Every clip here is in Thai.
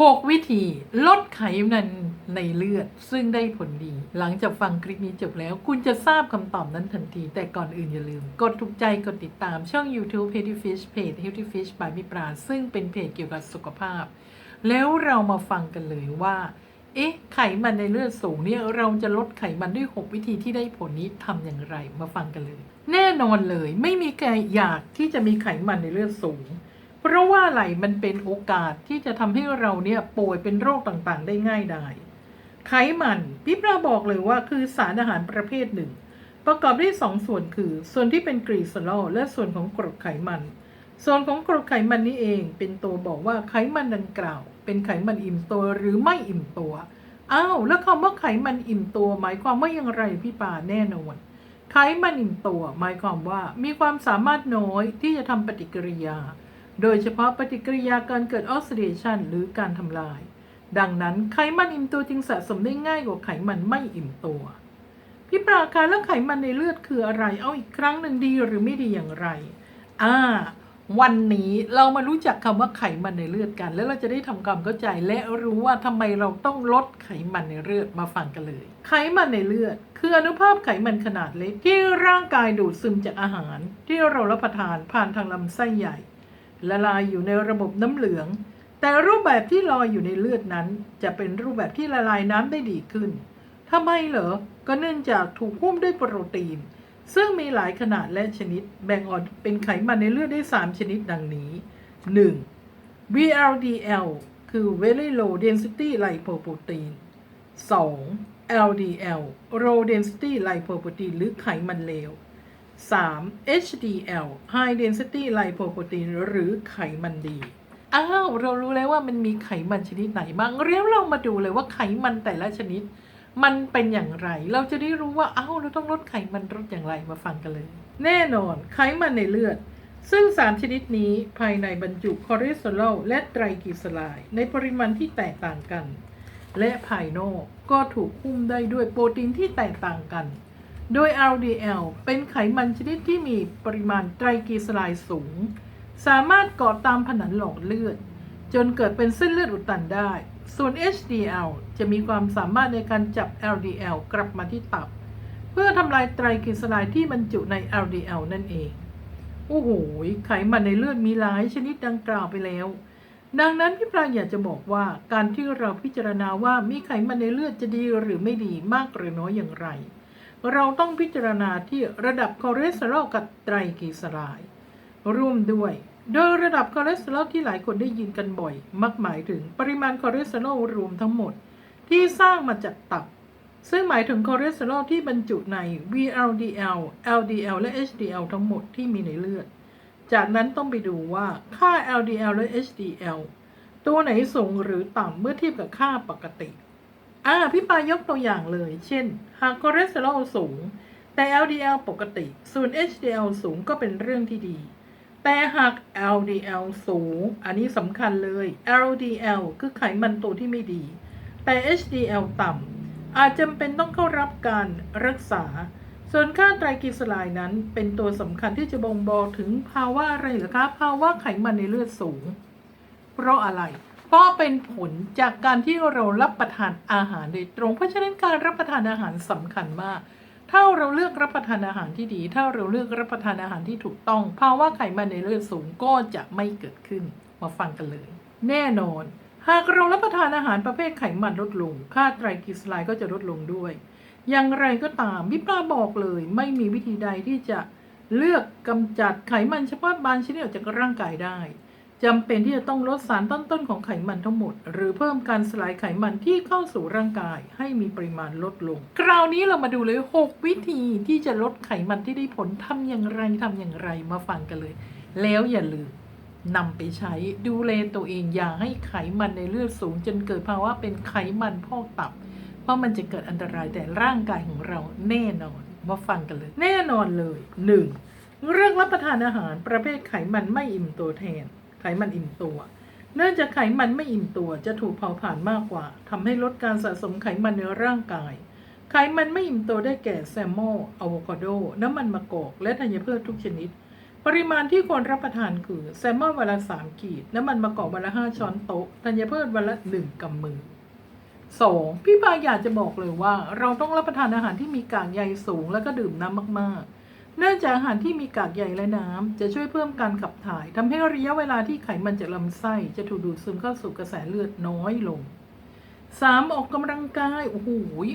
6 วิธีลดไขมันในเลือด ซึ่งได้ผลดี หลังจากฟังคลิปนี้จบแล้ว คุณจะทราบคำตอบนั้นทันที แต่ก่อนอื่นอย่าลืม กดถูกใจกดติดตามช่อง YouTube Healthy Fish เพจ Healthy Fish by มิปรา ซึ่งเป็นเพจเกี่ยวกับสุขภาพ แล้วเรามาฟังกันเลยว่า เอ๊ะ ไขมันในเลือดสูงเนี่ยเราจะลดไขมันด้วย 6 วิธีที่ได้ผลนี้ทำอย่างไรมาฟังกันเลย แน่นอนเลยไม่มีใครอยากที่จะมีไขมันในเลือดสูง เพราะว่าอะไรมันเป็นโอกาสที่จะทำให้เราเนี่ยป่วยเป็นโรคต่างๆ ได้ง่ายได้ไขมันพี่ปราบอกเลยว่าคือสารอาหารประเภทหนึ่ง ประกอบด้วยสองส่วนคือ ส่วนที่เป็นกรีซอรอลและส่วนของกรดไขมัน ส่วนของกรดไขมันนี้เองเป็นตัวบอกว่าไขมันดังกล่าว เป็นไขมันอิ่มตัวหรือไม่อิ่มตัวอ้าวแล้วคำว่าไขมันอิ่มตัว หมายความว่าอย่างไรพี่ปาแน่นอนไขมันอิ่มตัว หมายความว่ามีความสามารถน้อยที่จะทำปฏิกิริยา โดยเฉพาะปฏิกิริยาการเกิดออกซิเดชันหรือการทำลาย ดังนั้นไขมันอิ่มตัวจึงสะสมได้ง่ายกว่าไขมันไม่อิ่มตัว พี่ปราการแล้วไขมันในเลือดคืออะไรเอาอีกครั้งหนึ่งดีหรือไม่ดีอย่างไร อ่า วันนี้เรามารู้จักคำว่าไขมันในเลือดกัน แล้วเราจะได้ทำความเข้าใจ และรู้ว่าทำไมเราต้องลดไขมันในเลือดมาฟังกันเลย ไขมันในเลือด คืออนุภาคไขมันขนาดเล็กที่ร่างกายดูดซึมจากอาหาร ที่เรารับประทานผ่านทางลำไส้ใหญ่ ละลายอยู่ในระบบน้ำเหลือง แต่รูปแบบที่ลอยอยู่ในเลือดนั้น จะเป็นรูปแบบที่ละลายน้ำได้ดีขึ้นทำไมเหรอ ก็เนื่องจากถูกหุ้มด้วยโปรตีน ซึ่งมีหลายขนาดและชนิด แบ่งออกเป็นไขมันในเลือดได้ 3 ชนิดดังนี้ 1. VLDL คือ Very Low Density Lipoprotein 2. LDL Low Density Lipoprotein หรือไขมันเลว 3. HDL High Density Lipoprotein หรือไขมันดี อ้าว เรารู้แล้วว่ามันมีไขมันชนิดไหนบ้างเรียวเรามาดูเลยว่าไขมันแต่ละชนิด มันเป็นอย่างไร เราจะได้รู้ว่า อ้าว เราต้องลดไขมันลดอย่างไรมาฟังกันเลย แน่นอนไขมันในเลือด ซึ่งสารชนิดนี้ภายในบรรจุคอเลสเตอรอลและไตรกลีเซอไรด์ในปริมาณที่แตกต่างกัน และภายนอกก็ถูกหุ้มได้ด้วยโปรตีนที่แตกต่างกัน โดย LDL เป็นไขมันชนิดที่มีปริมาณไตรกลีเซอไรด์สูง สามารถเกาะตามผนังหลอดเลือด จนเกิดเป็นเส้นเลือดอุดตันได้ ส่วน HDL จะมีความสามารถในการจับ LDL กลับมาที่ตับ เพื่อทำลายไตรกลีเซอไรด์ที่บรรจุใน LDL นั่นเอง โอ้โห ไขมันในเลือดมีหลายชนิดดังกล่าวไปแล้ว ดังนั้นพี่ปราอยากจะบอกว่าการที่เราพิจารณาว่ามีไขมันในเลือดจะดีหรือไม่ดีมากหรือน้อยอย่างไร เราต้องพิจารณาที่ระดับคอเลสเตอรอลกับไตรกลีเซอไรด์ร่วมด้วย โดยระดับคอเลสเตอรอลที่หลายคนได้ยินกันบ่อย มักหมายถึงปริมาณคอเลสเตอรอลรวมทั้งหมด ที่สร้างมาจากตับ ซึ่งหมายถึงคอเลสเตอรอลที่บรรจุใน VLDL LDL และ HDL ทั้งหมดที่มีในเลือด จากนั้นต้องไปดูว่าค่า LDL และ HDL ตัวไหนสูงหรือต่ำเมื่อเทียบกับค่าปกติ อ่าพี่ปายกตัวอย่างเลย เช่น หากคอเลสเตอรอลสูง แต่ LDL ปกติ ส่วน HDL สูงก็เป็นเรื่องที่ดี แต่หาก LDL สูง อันนี้สำคัญเลย LDL คือไขมันตัวที่ไม่ดี แต่ HDL ต่ำอาจจำเป็นต้องเข้ารับการรักษา ส่วนค่าไตรกลีเซอไรด์นั้น เป็นตัวสำคัญที่จะบ่งบอกถึงภาวะอะไรหรือคะภาวะไขมันในเลือดสูง เพราะอะไร เพราะเป็นผลจากการที่เรารับประทานอาหารโดยตรง เพราะฉะนั้นการรับประทานอาหารสำคัญมาก ถ้าเราเลือกรับประทานอาหารที่ดี ถ้าเราเลือกรับประทานอาหารที่ถูกต้อง ภาวะไขมันในเลือดสูงก็จะไม่เกิดขึ้น มาฟังกันเลย แน่นอน หากเรารับประทานอาหารประเภทไขมันลดลง ค่าไตรกลีเซอไรด์ก็จะลดลงด้วย อย่างไรก็ตามพี่ปลาบอกเลย ไม่มีวิธีใดที่จะเลือกกำจัดไขมันเฉพาะบางชนิดออกจากร่างกายได้ จำเป็นที่จะต้องลดสารต้นๆของไขมันทั้งหมด หรือเพิ่มการสลายไขมันที่เข้าสู่ร่างกาย ให้มีปริมาณลดลง คราวนี้เรามาดูเลย 6 วิธีที่จะลดไขมันที่ได้ผลทำอย่างไรทำอย่างไรมาฟังกันเลย แล้วอย่าลืมนำไปใช้ดูแลตัวเองอย่าให้ไขมันในเลือดสูง จนเกิดภาวะเป็นไขมันพอกตับ เพราะมันจะเกิดอันตรายแต่ร่างกายของเราแน่นอนมาฟังกันเลย แน่นอนเลย 1. เรื่องรับประทานอาหารประเภทไขมันไม่อิ่มตัวแทน ไขมันอิ่มตัว เนื่องจากไขมันไม่อิ่มตัวจะถูกเผาผลาญมากกว่าทำให้ลดการสะสมไขมันในร่างกาย ไขมันไม่อิ่มตัวได้แก่แซลมอนอะโวคาโด น้ำมันมะกอก และธัญพืชทุกชนิด ปริมาณที่ควรรับประทานคือแซลมอนวันละสามขีด น้ำมันมะกอกวันละห้าช้อนโต๊ะธัญพืชวันละหนึ่งกำมือสองพี่ปาอยากจะบอกเลยว่า เราต้องรับประทานอาหารที่มีกากใยสูง แล้วก็ดื่มน้ำมากๆ เนื่องจากอาหารที่มีกากใยและน้ำจะช่วยเพิ่มการขับถ่ายทำให้ระยะเวลาที่ไขมันจากลำไส้ จะถูกดูดซึมเข้าสู่กระแสเลือดน้อยลงสามออกกำลังกายโอ้โห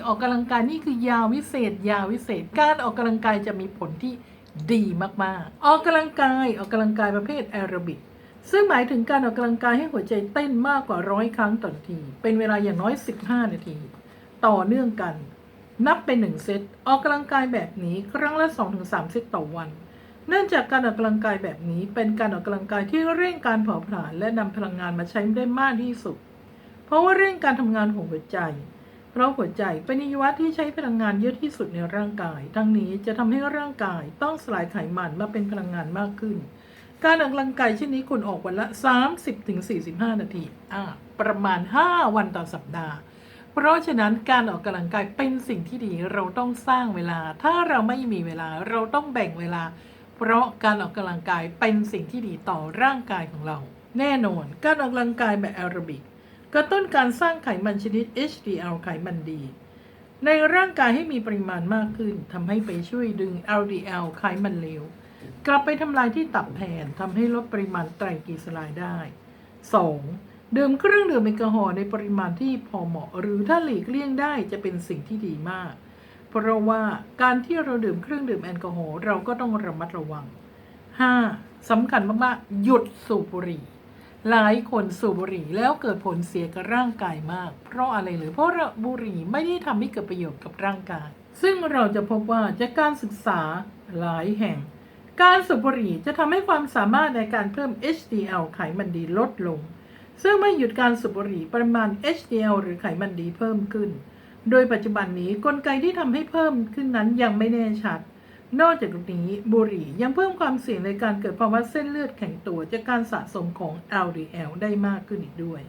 ออกกำลังกายนี่คือยาวิเศษ ยาวิเศษ การออกกำลังกายจะมีผลที่ดีมากๆ ออกกำลังกายออกกำลังกายประเภทแอโรบิกซึ่งหมายถึงการออกกำลังกายให้หัวใจเต้นมากกว่าร้อยครั้งต่อนาที เป็นเวลาอย่างน้อย 15 นาที ต่อเนื่องกัน นับเป็นหนึ่งเซตออกกำลังกายแบบนี้ครั้งละ 2-3 เซตต่อวัน เนื่องจากการออกกำลังกายแบบนี้เป็นการออกกำลังกายที่เร่งการเผาผลาญและนำพลังงานมาใช้ได้มากที่สุด เพราะว่าเร่งการทำงานของหัวใจ เพราะหัวใจเป็นอวัยวะที่ใช้พลังงานเยอะที่สุดในร่างกาย ทั้งนี้จะทำให้ร่างกายต้องสลายไขมันมาเป็นพลังงานมากขึ้น การออกกำลังกายเช่นนี้คุณออกวันละ 30-45 นาที อ่า ประมาณ 5 วันต่อสัปดาห์ เพราะฉะนั้นการออกกำลังกายเป็นสิ่งที่ดีเราต้องสร้างเวลา ถ้าเราไม่มีเวลาเราต้องแบ่งเวลา เพราะการออกกำลังกายเป็นสิ่งที่ดีต่อร่างกายของเรา แน่นอน การออกกำลังกายแบบแอโรบิกกระตุ้นการสร้างไขมันชนิด HDL ไขมันดี ในร่างกายให้มีปริมาณมากขึ้นทำให้ไปช่วยดึง LDL ไขมันเลวกลับไปทำลายที่ตับแทนทำให้ลดปริมาณไตรกลีเซอไรด์ได้ 2. ดื่มเครื่องดื่มแอลกอฮอล์ในปริมาณที่พอเหมาะ หรือถ้าหลีกเลี่ยงได้จะเป็นสิ่งที่ดีมาก เพราะว่าการที่เราดื่มเครื่องดื่มแอลกอฮอล์เราก็ต้องระมัดระวัง 5. สำคัญมากๆ หยุดสูบบุหรี่ หลายคนสูบบุหรี่แล้วเกิดผลเสียกับร่างกายมาก เพราะอะไรหรือเพราะบุหรี่ไม่ได้ทำให้เกิดประโยชน์กับร่างกาย ซึ่งเราจะพบว่าจากการศึกษาหลายแห่ง การสูบบุหรี่จะทำให้ความสามารถในการเพิ่ม HDL ไขมันดีลดลง ซึ่งเมื่อหยุดการสูบบุหรี่ปริมาณ HDL หรือไขมันดีเพิ่มขึ้น โดยปัจจุบันนี้กลไกที่ทำให้เพิ่มขึ้นนั้นยังไม่แน่ชัด นอกจากนี้บุหรี่ยังเพิ่มความเสี่ยงในการเกิดภาวะเส้นเลือดแข็งตัวจากการสะสมของ LDL ได้มากขึ้นอีกด้วย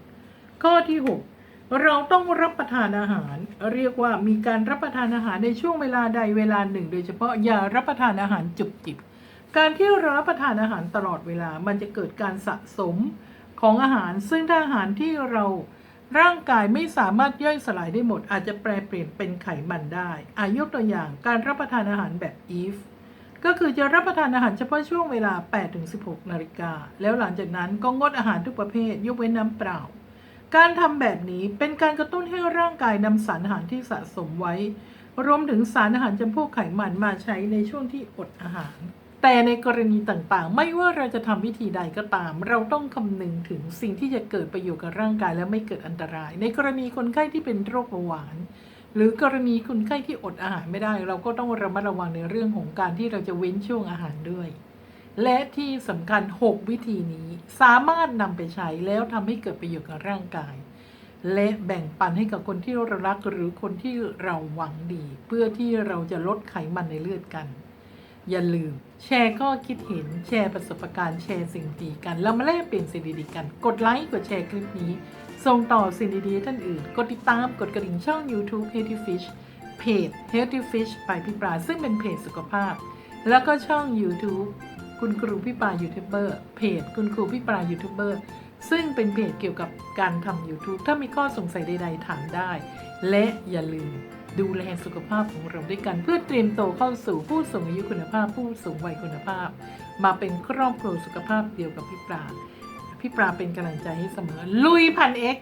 ข้อที่ 6 เราต้องรับประทานอาหาร เรียกว่ามีการรับประทานอาหารในช่วงเวลาใดเวลาหนึ่ง โดยเฉพาะอย่ารับประทานอาหารจุบจิบการที่รับประทานอาหารตลอดเวลามันจะเกิดการสะสม ของอาหาร ซึ่งถ้าอาหารที่เราร่างกายไม่สามารถย่อยสลายได้หมด อาจจะแปลเปลี่ยนเป็นไขมันได้อายกตัวอย่างการรับประทานอาหารแบบ EVE ก็คือจะรับประทานอาหารเฉพาะช่วงเวลา 8-16 นาฬิกา แล้วหลังจากนั้นก็งดอาหารทุกประเภท ยกเว้นน้ำเปล่า การทำแบบนี้เป็นการกระตุ้นให้ร่างกายนำสารอาหารที่สะสมไว้ รวมถึงสารอาหารจำพวกไขมันมาใช้ในช่วงที่อดอาหาร แต่ในกรณีต่างๆ ไม่ว่าเราจะทำวิธีใดก็ตาม เราต้องคำนึงถึงสิ่งที่จะเกิดประโยชน์กับร่างกายและไม่เกิดอันตราย ในกรณีคนไข้ที่เป็นโรคเบาหวาน หรือกรณีคนไข้ที่อดอาหารไม่ได้ เราก็ต้องระมัดระวังในเรื่องของการที่เราจะเว้นช่วงอาหารด้วย และที่สำคัญ 6 วิธีนี้สามารถนำไปใช้แล้วทำให้เกิดประโยชน์กับร่างกาย และแบ่งปันให้กับคนที่เรารักหรือคนที่เราหวังดี เพื่อที่เราจะลดไขมันในเลือดกัน อย่าลืม แชร์ข้อคิดเห็นแชร์ประสบการณ์แชร์สิ่งดีกันแล้วมาแลกเปลี่ยนสิ่งดีๆกัน กดไลค์กดแชร์คลิปนี้ ส่งต่อสิ่งดีๆให้ท่านอื่น กดติดตามกดกระดิ่งช่อง YouTube Healthy Fish เพจ Healthy Fish ไปพี่ปลาซึ่งเป็นเพจสุขภาพ แล้วก็ช่อง YouTube คุณครูพี่ปลายูทูบเบอร์เพจคุณครูพี่ปลายูทูบเบอร์ซึ่งเป็นเพจเกี่ยวกับการทำ YouTube ถ้ามีข้อสงสัยใด ๆ ถามได้ และอย่าลืม ดูแลสุขภาพของเราด้วยกัน เพื่อเตรียมโตเข้าสู่ผู้สูงอายุคุณภาพ ผู้สูงวัยคุณภาพ มาเป็นครอบครัวสุขภาพเดียวกับพี่ปลาพี่ปลาเป็นกำลังใจให้เสมอ ลุยพันเอ็ก